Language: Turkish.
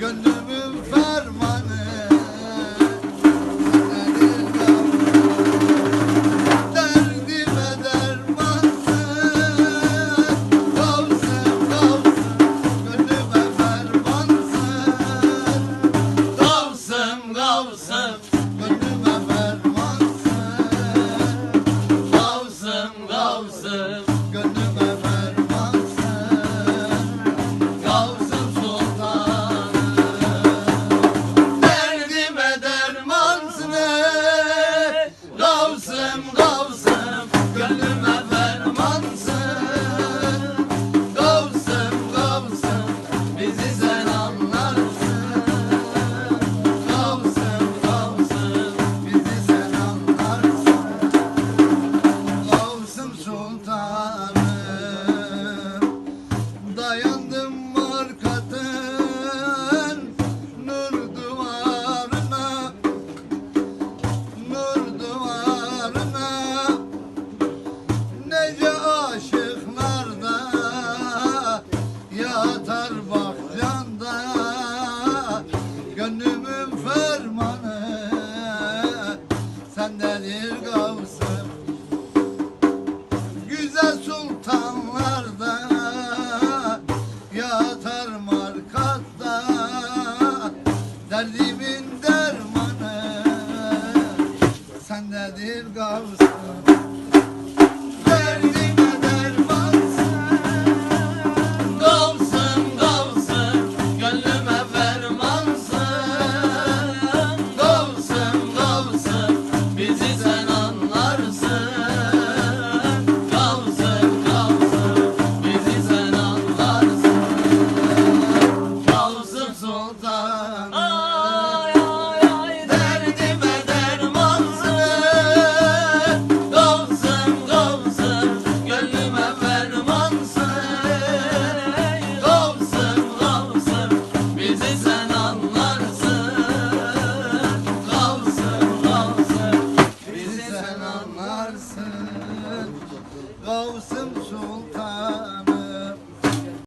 Gönlümün fermanı. Derdime dermansın Kavsım kavsım Derdimin dermanı sendedir gavsım Derdime dermansın? Gavsım gavsım gönlüme fermansın. Gavsım gavsım bizi sen anlarsın. Gavsım gavsım bizi sen anlarsın. Gavsım sultan Gavsım Sultan.